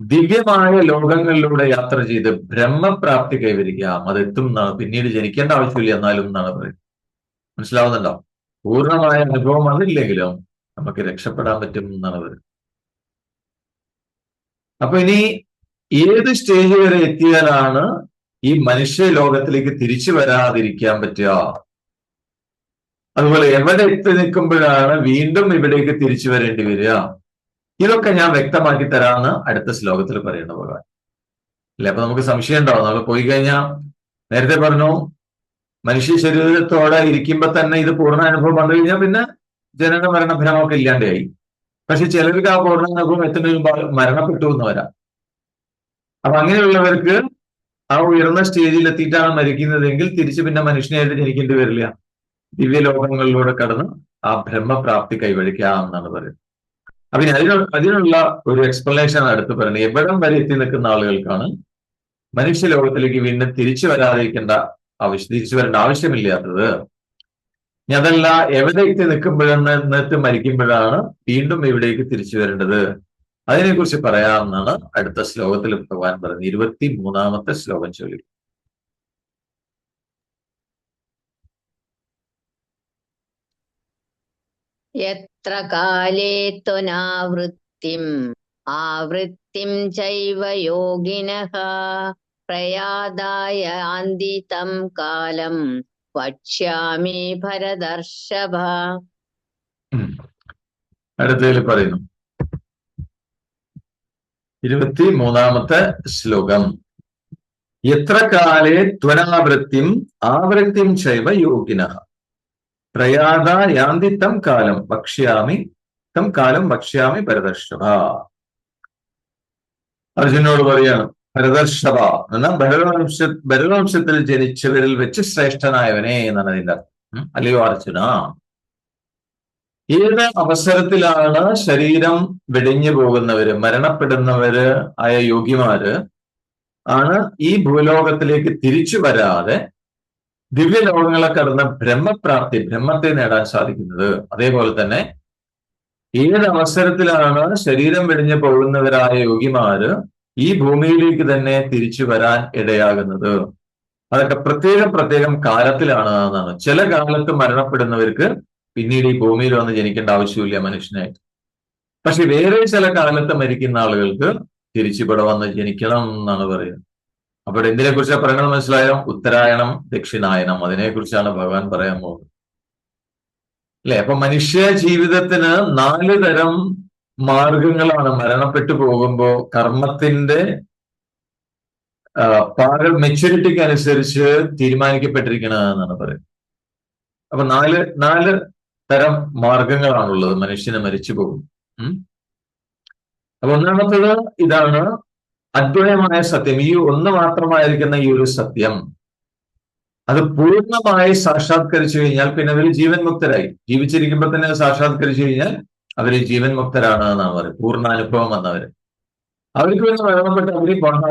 ദിവ്യമായ ലോകങ്ങളിലൂടെ യാത്ര ചെയ്ത് ബ്രഹ്മപ്രാപ്തി കൈവരിക്കാം അതെത്തും എന്നാണ്. പിന്നീട് ജനിക്കേണ്ട ആവശ്യമില്ല എന്നാലും എന്നാണ് പറയുന്നത്. മനസ്സിലാവുന്നുണ്ടോ? പൂർണമായ അനുഭവം അതില്ലെങ്കിലും നമുക്ക് രക്ഷപ്പെടാൻ പറ്റും എന്നാണ് പറയുന്നത്. അപ്പൊ ഇനി ഏത് സ്റ്റേജ് വരെ എത്തിയാലാണ് ഈ മനുഷ്യ ലോകത്തിലേക്ക് തിരിച്ചു വരാതിരിക്കാൻ പറ്റുക? അതുപോലെ എവിടെ എത്തി നിൽക്കുമ്പോഴാണ് വീണ്ടും ഇവിടേക്ക് തിരിച്ചു വരേണ്ടി വരിക? ഇതൊക്കെ ഞാൻ വ്യക്തമാക്കി തരാമെന്ന് അടുത്ത ശ്ലോകത്തിൽ പറയുന്ന ഭഗവാൻ അല്ലെ? അപ്പൊ നമുക്ക് സംശയം ഉണ്ടാവും. നമ്മൾ പോയി കഴിഞ്ഞാൽ നേരത്തെ പറഞ്ഞു മനുഷ്യ ശരീരത്തോടെ ഇരിക്കുമ്പോ തന്നെ ഇത് പൂർണ അനുഭവം വന്നു കഴിഞ്ഞാൽ പിന്നെ ജനന മരണ ഭ്രമമൊക്കെ ഇല്ലാണ്ടായി. പക്ഷെ ചിലർക്ക് ആ പൂർണ അനുഭവം എത്തുന്നതിന് മരണപ്പെട്ടു എന്ന് വരാം. അപ്പൊ അങ്ങനെയുള്ളവർക്ക് ആ ഉയർന്ന സ്റ്റേജിൽ എത്തിയിട്ടാണ് മരിക്കുന്നതെങ്കിൽ തിരിച്ചു പിന്നെ മനുഷ്യനായിട്ട് ജനിക്കേണ്ടി വരില്ല. ദിവ്യലോകങ്ങളിലൂടെ കടന്ന് ആ ബ്രഹ്മപ്രാപ്തി കൈവഴിക്കാം എന്നാണ് പറയുന്നത്. അപ്പൊ ഇനി അതിന് അതിനുള്ള ഒരു എക്സ്പ്ലനേഷൻ അടുത്ത് പറയുന്നത്. എവിടം വരെ എത്തി നിൽക്കുന്ന ആളുകൾക്കാണ് മനുഷ്യലോകത്തിലേക്ക് വീണ്ടും തിരിച്ചു വരാതിരിക്കേണ്ട ആവശ്യം തിരിച്ചു വരേണ്ട ആവശ്യമില്ലാത്തത്. അതല്ല എവിടെ എത്തി നിൽക്കുമ്പോഴെന്ന് മരിക്കുമ്പോഴാണ് വീണ്ടും ഇവിടേക്ക് തിരിച്ചു വരേണ്ടത്. അതിനെക്കുറിച്ച് പറയാമെന്നാണ് അടുത്ത ശ്ലോകത്തിൽ ഭഗവാൻ പറയുന്നത്. ഇരുപത്തി മൂന്നാമത്തെ ശ്ലോകം ചൊല്ലി യത്ര കാലേ ത്വനാവൃത്തിം? ആവൃത്തിം ചൈവ യോഗിനഃ. പ്രയാതായ അന്തിതം കാലം വക്ഷ്യാമി ഭരദർശഭ. അടുത്തതിൽ പറയുന്നു. ഇരുപത്തി മൂന്നാമത്തെ ശ്ലോകം. എത്ര കാലേ ത്വനാവൃത്തിം ആവൃത്തിം ചൈവ യോഗിന. പ്രയാത യാന്തി തം കാലം ഭക്ഷ്യാമി തം കാലം ഭക്ഷ്യാമി ഭരതർഷഭ. അർജുനോട് പറയാണ് ഭരതർഷഭ എന്നാൽ ഭരതവംശ ഭരതവംശത്തിൽ ജനിച്ചവരിൽ വെച്ച് ശ്രേഷ്ഠനായവനെ എന്നാണ് അതിന്റെ അല്ലയോ അർജുന? ഏത് അവസരത്തിലാണ് ശരീരം വെടിഞ്ഞു പോകുന്നവര് മരണപ്പെടുന്നവര് ആയ യോഗിമാര് ആണ് ഈ ഭൂലോകത്തിലേക്ക് തിരിച്ചു വരാതെ ദിവ്യലോകങ്ങളെ കടന്ന ബ്രഹ്മപ്രാപ്തി ബ്രഹ്മത്തെ നേടാൻ സാധിക്കുന്നത്. അതേപോലെ തന്നെ ഏത് അവസരത്തിലാണ് ശരീരം വെടിഞ്ഞു പോകുന്നവരായ യോഗിമാര് ഈ ഭൂമിയിലേക്ക് തന്നെ തിരിച്ചു വരാൻ ഇടയാകുന്നത്? അതൊക്കെ പ്രത്യേകം പ്രത്യേകം കാലത്തിലാണ് എന്നാണ്. ചില കാലത്ത് മരണപ്പെടുന്നവർക്ക് പിന്നീട് ഈ ഭൂമിയിൽ വന്ന് ജനിക്കേണ്ട ആവശ്യമില്ല മനുഷ്യനായിട്ട്. പക്ഷെ വേറെ ചില കാലത്ത് മരിക്കുന്ന ആളുകൾക്ക് തിരിച്ചിവിടെ വന്ന് ജനിക്കണം എന്നാണ് പറയുന്നത്. അപ്പോൾ എന്തിനെ കുറിച്ചാണ് പറയുന്നത് മനസ്സിലായോ? ഉത്തരായണം ദക്ഷിണായനം അതിനെ കുറിച്ചാണ് ഭഗവാൻ പറയാൻ പോകുന്നത്. അല്ലെ? അപ്പൊ മനുഷ്യ ജീവിതത്തിന് നാല് തരം മാർഗങ്ങളാണ് മരണപ്പെട്ടു പോകുമ്പോൾ കർമ്മത്തിന്റെ പാക മെച്യൂരിറ്റിക്ക് അനുസരിച്ച് തീരുമാനിക്കപ്പെട്ടിരിക്കണത് എന്നാണ് പറയുന്നത്. അപ്പൊ നാല് നാല് തരം മാർഗങ്ങളാണുള്ളത് മനുഷ്യന് മരിച്ചു പോകും. അപ്പൊ ഒന്നാമത്തത് ഇതാണ് അദ്വയമായ സത്യം. ഈ ഒന്ന് മാത്രമായിരിക്കുന്ന ഈ ഒരു സത്യം അത് പൂർണമായി സാക്ഷാത്കരിച്ചു കഴിഞ്ഞാൽ പിന്നെ അവർ ജീവൻ മുക്തരായി ജീവിച്ചിരിക്കുമ്പോൾ തന്നെ സാക്ഷാത്കരിച്ചു കഴിഞ്ഞാൽ അവർ ജീവൻ മുക്തരാണ് എന്നാണ് പറയുന്നത്. പൂർണ അനുഭവം വന്നവര്. അവർക്ക് വേണ്ട മരണപ്പെട്ട് അവർ പോകേണ്ട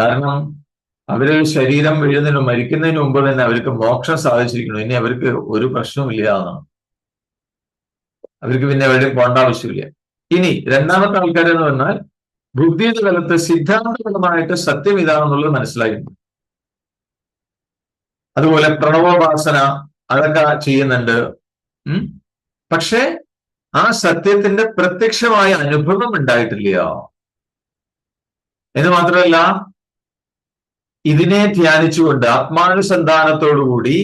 കാരണം അവർ ശരീരം വീഴുന്നതിനും മരിക്കുന്നതിന് മുമ്പ് തന്നെ അവർക്ക് മോക്ഷം സാധിച്ചിരിക്കുന്നു. ഇനി അവർക്ക് ഒരു പ്രശ്നവും എന്നാണ് അവർക്ക് പിന്നെ എവിടെയും പോകേണ്ട ആവശ്യമില്ല ഇനി രണ്ടാമത്തെ ആൾക്കാരെന്ന് പറഞ്ഞാൽ ബുദ്ധിയുടെ തലത്ത് സിദ്ധാന്തപരമായിട്ട് സത്യം ഇതാണെന്നുള്ളത് മനസ്സിലായി അതുപോലെ പ്രണവോപാസന അതൊക്കെ ചെയ്യുന്നുണ്ട്. പക്ഷേ ആ സത്യത്തിന്റെ പ്രത്യക്ഷമായ അനുഭവം ഉണ്ടായിട്ടില്ല. എന്ന് മാത്രമല്ല ഇതിനെ ധ്യാനിച്ചുകൊണ്ട് ആത്മാനുസന്ധാനത്തോടുകൂടി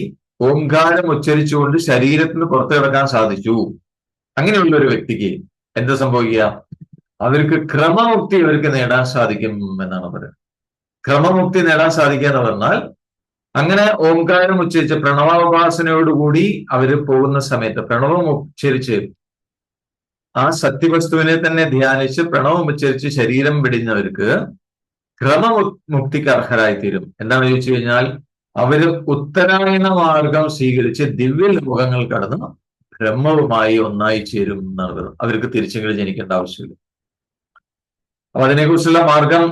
ഓംകാരം ഉച്ചരിച്ചുകൊണ്ട് ശരീരത്തിന് പുറത്തു കിടക്കാൻ സാധിച്ചു. അങ്ങനെയുള്ള ഒരു വ്യക്തിക്ക് എന്ത് സംഭവിക്കുക? അവർക്ക് ക്രമമുക്തി അവർക്ക് നേടാൻ സാധിക്കും എന്നാണ് പറയുന്നത്. ക്രമമുക്തി നേടാൻ സാധിക്കുക എന്ന് പറഞ്ഞാൽ അങ്ങനെ ഓംകാരം ഉച്ചരിച്ച് പ്രണവോപാസനയോടുകൂടി അവർ പോകുന്ന സമയത്ത് പ്രണവം ഉച്ചരിച്ച് ആ സത്യവസ്തുവിനെ തന്നെ ധ്യാനിച്ച് പ്രണവം ഉച്ചരിച്ച് ശരീരം വെടിഞ്ഞവർക്ക് ക്രമമുക്തിക്ക് അർഹരായിത്തീരും. എന്താണെന്ന് ചോദിച്ചു കഴിഞ്ഞാൽ അവർ ഉത്തരായണ മാർഗം സ്വീകരിച്ച് ദിവ്യ ലോകങ്ങൾ കടന്ന് ബ്രഹ്മവുമായി ഒന്നായി ചേരും എന്നാണ് അവർക്ക് തിരിച്ചെങ്കിലും ജനിക്കേണ്ട ആവശ്യമില്ല. അപ്പൊ അതിനെക്കുറിച്ചുള്ള മാർഗം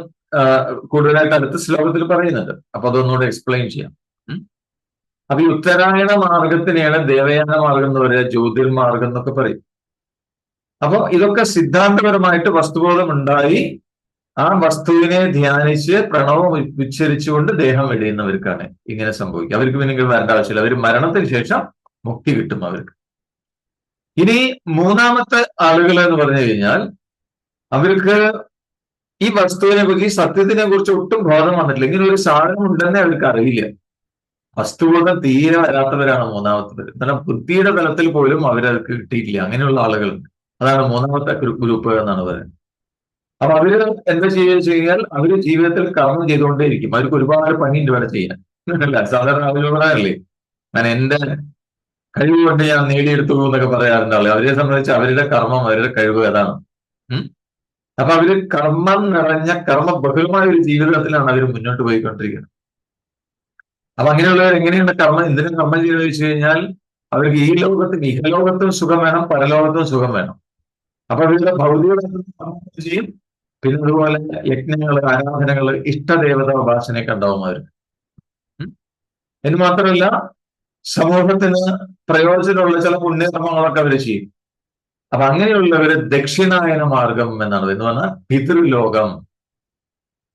കൂടുതലായിട്ട് അടുത്ത ശ്ലോകത്തിൽ പറയുന്നുണ്ട്. അപ്പൊ അതൊന്നുകൂടെ എക്സ്പ്ലെയിൻ ചെയ്യാം. അപ്പൊ ഈ ഉത്തരായണ മാർഗത്തിനെയാണ് ദേവയാന മാർഗം എന്ന് പറയുക ജ്യോതിർമാർഗം എന്നൊക്കെ പറയും. അപ്പൊ ഇതൊക്കെ സിദ്ധാന്തപരമായിട്ട് വസ്തുബോധം ഉണ്ടായി ആ വസ്തുവിനെ ധ്യാനിച്ച് പ്രണവം ഉച്ചരിച്ചുകൊണ്ട് ദേഹം വെടിയുന്നവർക്കാണ് ഇങ്ങനെ സംഭവിക്കുക. അവർക്ക് പിന്നെ വരേണ്ട ആവശ്യമില്ല. അവർ മരണത്തിന് ശേഷം മുക്തി കിട്ടും അവർക്ക്. ഇനി മൂന്നാമത്തെ ആളുകൾ എന്ന് പറഞ്ഞു കഴിഞ്ഞാൽ അവർക്ക് ഈ വസ്തുവിനെ പറ്റി സത്യത്തിനെ കുറിച്ച് ഒട്ടും ബോധം വന്നിട്ടില്ല. ഇങ്ങനെ ഒരു സാധനം ഉണ്ടെന്നേ അവർക്ക് അറിയില്ല. വസ്തുബോധം തീരെ വരാത്തവരാണ് മൂന്നാമത്തെ പേര്. കാരണം ബുദ്ധിയുടെ തലത്തിൽ പോലും അവരവർക്ക് കിട്ടിയിട്ടില്ല. അങ്ങനെയുള്ള ആളുകളുണ്ട്. അതാണ് മൂന്നാമത്തെ ഗ്രൂപ്പ് എന്നാണ് പറയുന്നത്. അപ്പൊ അവർ എന്താ ചെയ്യുക കഴിഞ്ഞാൽ അവർ ജീവിതത്തിൽ കർമ്മം ചെയ്തുകൊണ്ടേയിരിക്കും. അവർക്ക് ഒരുപാട് പണിയുണ്ട് വരെ ചെയ്യാൻ. അല്ല സാധാരണ അവരോടല്ലേ ഞാൻ എന്റെ കഴിവ് കൊണ്ട് ഞാൻ നേടിയെടുത്തു എന്നൊക്കെ പറയാറുണ്ടാവില്ലേ അവരെ സംബന്ധിച്ച് അവരുടെ കർമ്മം അവരുടെ കഴിവ് അതാണ്. ഉം? അപ്പൊ അവർ കർമ്മം നിറഞ്ഞ കർമ്മ ബഹുലമായ ഒരു ജീവിതത്തിലാണ് അവർ മുന്നോട്ട് പോയിക്കൊണ്ടിരിക്കുന്നത്. അപ്പൊ അങ്ങനെയുള്ളവർ എങ്ങനെയാണ് കർമ്മം എന്തിനും കർമ്മം ചെയ്യുന്നത് വെച്ച് കഴിഞ്ഞാൽ അവർക്ക് ഈ ലോകത്തും ഇഹലോകത്തും സുഖം വേണം പരലോകത്തും സുഖം വേണം. അപ്പൊ അവരുടെ ഭൗതിക ചെയ്യും. പിന്നെ അതുപോലെ യജ്ഞങ്ങൾ ആരാധനകൾ ഇഷ്ടദേവത ഉപാസനയൊക്കെ ഉണ്ടാവും അവർ എന്ന് മാത്രമല്ല സമൂഹത്തിന് പ്രയോജനമുള്ള ചില പുണ്യകർമ്മങ്ങളൊക്കെ അവർ ചെയ്യും. അപ്പൊ അങ്ങനെയുള്ളവര് ദക്ഷിണായന മാർഗം എന്നാണ്. എന്ന് പറഞ്ഞാൽ പിതൃലോകം.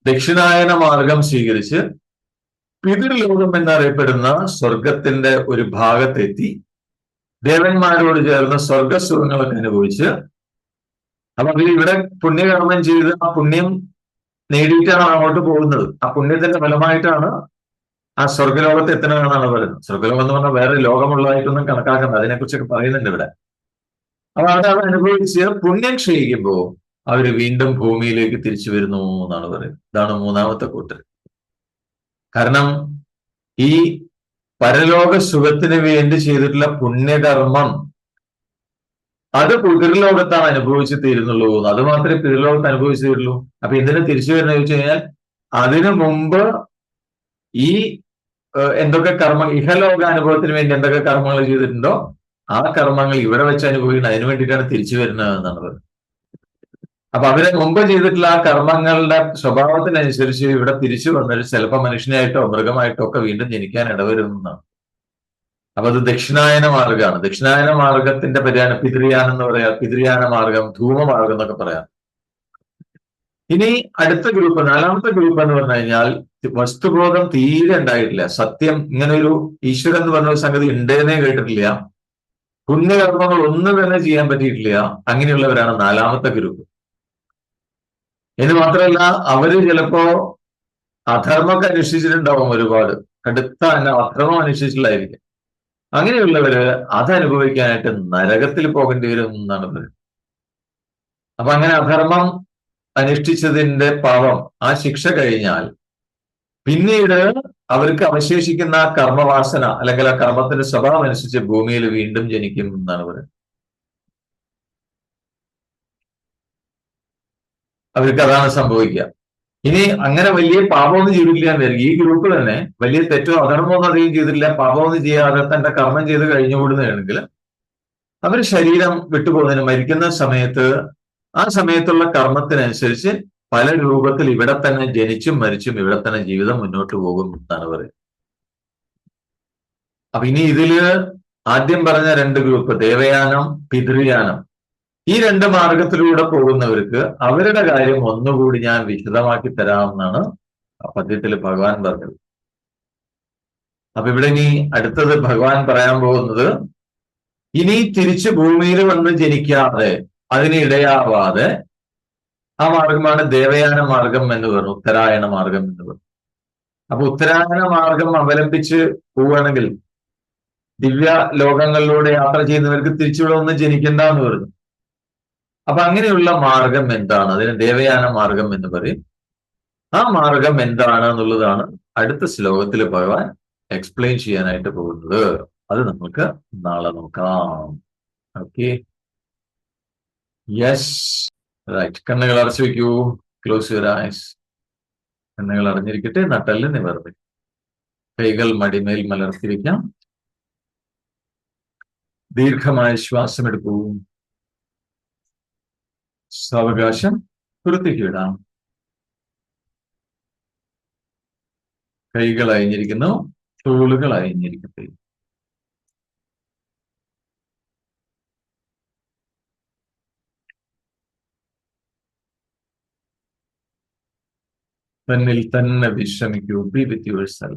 ദക്ഷിണായന മാർഗം സ്വീകരിച്ച് പിതൃലോകം എന്നറിയപ്പെടുന്ന സ്വർഗത്തിന്റെ ഒരു ഭാഗത്തെത്തി. ദേവന്മാരോട് ചേർന്ന് സ്വർഗസുഖങ്ങളൊക്കെ അനുഭവിച്ച് അപ്പൊ അവർ ഇവിടെ പുണ്യകർമ്മം ചെയ്ത് ആ പുണ്യം നേടിയിട്ടാണ് അങ്ങോട്ട് പോകുന്നത്. ആ പുണ്യത്തിന്റെ ഫലമായിട്ടാണ് ആ സ്വർഗലോകത്ത് എത്തണമെന്നാണ് പറയുന്നത്. സ്വർഗലോകം എന്ന് പറഞ്ഞാൽ വേറെ ലോകമുള്ളതായിട്ടൊന്നും കണക്കാക്കുന്നത് അതിനെക്കുറിച്ചൊക്കെ പറയുന്നുണ്ട് ഇവിടെ. അപ്പൊ അവർ അനുഭവിച്ച് പുണ്യം ക്ഷയിക്കുമ്പോൾ അവർ വീണ്ടും ഭൂമിയിലേക്ക് തിരിച്ചു വരുന്നു എന്നാണ് പറയുന്നത്. ഇതാണ് മൂന്നാമത്തെ കൂട്ടർ കാരണം ഈ പരലോക സുഖത്തിന് വേണ്ടി ചെയ്തിട്ടുള്ള പുണ്യകർമ്മം അത് പിതൃലോകത്താണ് അനുഭവിച്ച് തീരുന്നുള്ളൂ. അത് മാത്രമേ പിതൃലോകത്ത് അനുഭവിച്ചു തീരുള്ളൂ. അപ്പൊ എന്തിനു തിരിച്ചു വരുന്ന ചോദിച്ചു കഴിഞ്ഞാൽ അതിനു മുമ്പ് ഈ എന്തൊക്കെ കർമ്മ ഇഹലോക അനുഭവത്തിന് വേണ്ടി എന്തൊക്കെ കർമ്മങ്ങൾ ചെയ്തിട്ടുണ്ടോ ആ കർമ്മങ്ങൾ ഇവിടെ വെച്ച് അനുഭവിക്കണം. അതിനു വേണ്ടിയിട്ടാണ് തിരിച്ചു വരുന്നത് എന്നാണ് പറയുന്നത്. അപ്പൊ അവരെ മുമ്പ് ചെയ്തിട്ടുള്ള ആ കർമ്മങ്ങളുടെ സ്വഭാവത്തിനനുസരിച്ച് ഇവിടെ തിരിച്ചു വന്നിട്ട് ചിലപ്പോൾ മനുഷ്യനായിട്ടോ മൃഗമായിട്ടോ ഒക്കെ വീണ്ടും ജനിക്കാൻ ഇടവരുന്നതാണ് അപ്പൊ അത് ദക്ഷിണായന മാർഗമാണ് ദക്ഷിണായന മാർഗത്തിന്റെ പേരാണ് പിതൃയാനം എന്ന് പറയാം. പിതൃയാന മാർഗം ധൂമമാർഗം എന്നൊക്കെ പറയാം. ഇനി അടുത്ത ഗ്രൂപ്പ് നാലാമത്തെ ഗ്രൂപ്പ് എന്ന് പറഞ്ഞു കഴിഞ്ഞാൽ വസ്തുബോധം തീരെ ഉണ്ടായിട്ടില്ല. സത്യം ഇങ്ങനെ ഒരു ഈശ്വരൻ എന്ന് പറഞ്ഞ ഒരു സംഗതി ഉണ്ടെന്നേ കേട്ടിട്ടില്ല. പുണ്യകർമ്മങ്ങൾ ഒന്നും തന്നെ ചെയ്യാൻ പറ്റിയിട്ടില്ല. അങ്ങനെയുള്ളവരാണ് നാലാമത്തെ ഗ്രൂപ്പ് എന്ന് മാത്രമല്ല അവർ ചിലപ്പോ അധർമ്മമൊക്കെ അനുഷ്ഠിച്ചിട്ടുണ്ടാവും ഒരുപാട്. കടുത്ത അധർമ്മം അനുഷ്ഠിച്ചിട്ടുള്ളതായിരിക്കും. അങ്ങനെയുള്ളവര് അതനുഭവിക്കാനായിട്ട് നരകത്തിൽ പോകേണ്ടി വരും എന്നാണ് പറയുന്നത്. അപ്പൊ അങ്ങനെ അധർമ്മം അനുഷ്ഠിച്ചതിന്റെ പാവം ആ ശിക്ഷ കഴിഞ്ഞാൽ പിന്നീട് അവർക്ക് അവശേഷിക്കുന്ന ആ കർമ്മവാസന അല്ലെങ്കിൽ ആ കർമ്മത്തിന്റെ സ്വഭാവം അനുസരിച്ച് ഭൂമിയിൽ വീണ്ടും ജനിക്കും എന്നാണ് പറയുന്നത്. അവർക്ക് അതാണ് സംഭവിക്കുക. ഇനി അങ്ങനെ വലിയ പാപമൊന്നും ചെയ്തില്ല എന്ന് ഈ ഗ്രൂപ്പ് തന്നെ വലിയ തെറ്റോ അധർമ്മമൊന്നും അധികം ചെയ്തിട്ടില്ല. പാപമൊന്നും ചെയ്യാതെ തന്റെ കർമ്മം ചെയ്ത് കഴിഞ്ഞുകൂടുന്നതാണെങ്കിൽ അവർ ശരീരം വിട്ടുപോകുന്നതിന് മരിക്കുന്ന സമയത്ത് ആ സമയത്തുള്ള കർമ്മത്തിനനുസരിച്ച് പല രൂപത്തിൽ ഇവിടെ തന്നെ ജനിച്ചും മരിച്ചും ഇവിടെ തന്നെ ജീവിതം മുന്നോട്ട് പോകും എന്നാണ് പറയുന്നത്. അപ്പൊ ഇനി ഇതിൽ ആദ്യം പറഞ്ഞ രണ്ട് ഗ്രൂപ്പ് ദേവയാനം പിതൃയാനം. ഈ രണ്ട് മാർഗത്തിലൂടെ പോകുന്നവർക്ക് അവരുടെ കാര്യം ഒന്നുകൂടി ഞാൻ വിശദമാക്കി തരാമെന്നാണ് പദ്യത്തിൽ ഭഗവാൻ പറഞ്ഞത്. അപ്പൊ ഇവിടെ ഇനി അടുത്തത് ഭഗവാൻ പറയാൻ പോകുന്നത് ഇനി തിരിച്ച് ഭൂമിയിൽ വന്ന് ജനിക്കാതെ അതിന് ഇടയാവാതെ ആ മാർഗമാണ് ദേവയാന മാർഗം എന്ന് പറഞ്ഞു ഉത്തരായണ മാർഗം എന്ന് പറഞ്ഞു. അപ്പൊ ഉത്തരായണ മാർഗം അവലംബിച്ച് പോവുകയാണെങ്കിൽ ദിവ്യ ലോകങ്ങളിലൂടെ യാത്ര ചെയ്യുന്നവർക്ക് തിരിച്ചുവിടെ ഒന്ന് ജനിക്കണ്ട എന്ന് പറഞ്ഞു. അപ്പൊ അങ്ങനെയുള്ള മാർഗം എന്താണ്? അതിന് ദേവയാന മാർഗം എന്ന് പറയും. ആ മാർഗം എന്താണ് എന്നുള്ളതാണ് അടുത്ത ശ്ലോകത്തിൽ ഭഗവാൻ എക്സ്പ്ലെയിൻ ചെയ്യാനായിട്ട് പോകുന്നത്. അത് നമുക്ക് നാളെ നോക്കാം. ഓക്കെ യെസ് റൈറ്റ് കണ്ണുകൾ അടച്ചു വെക്കൂ ക്ലോസ് യുവർ ഐസ് കണ്ണുകൾ അടഞ്ഞിരിക്കട്ടെ നട്ടൽ നിവർത്തി കൈകൾ മടിമേൽ മലർത്തിരിക്കാം ദീർഘമായ ശ്വാസം എടുക്കൂ സാവകാശം പുറത്തേക്ക് വിടാം. കൈകൾ അയഞ്ഞിരിക്കുന്നു. തോളുകൾ അയഞ്ഞിരിക്കട്ടെ. when will Tanna be Shamik you be with yourself?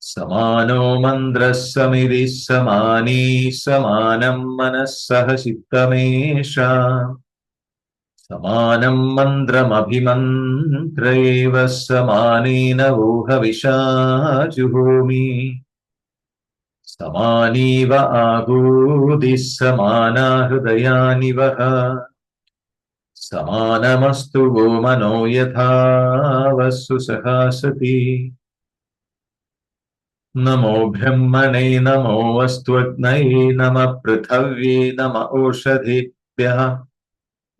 समानो मन्द्रः समिति समानी समानं मनः सहसिक्तमेषा समानम् मन्द्रमभिमन्त्रैव समानेन वोहविशाजुहोमि समानीव आहूदिः वः समानमस्तु वो मनो यथा वस्तु सहासति नमो ब्रह्मणे नमो वस्तुन नम पृथ्वी नम ओषधिभ्यः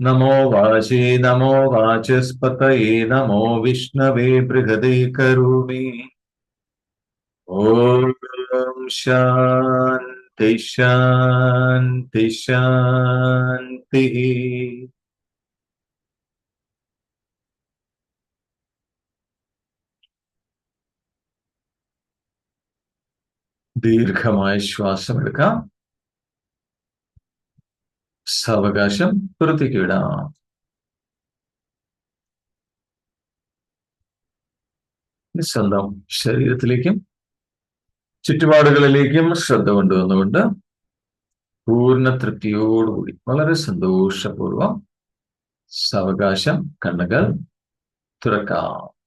नमो वाचे, नमो वाचस्पत नमो विष्णवे बृहदे कौमी ओ शांति शांति शांति ദീർഘമായ ശ്വാസം എടുക്കാം സാവകാശം പുറത്തേക്ക് വിടാം. സ്വന്തം ശരീരത്തിലേക്കും ചുറ്റുപാടുകളിലേക്കും ശ്രദ്ധ കൊണ്ടുവന്നുകൊണ്ട് പൂർണ തൃപ്തിയോടുകൂടി വളരെ സന്തോഷപൂർവം സാവകാശം കണ്ണുകൾ തുറക്കാം.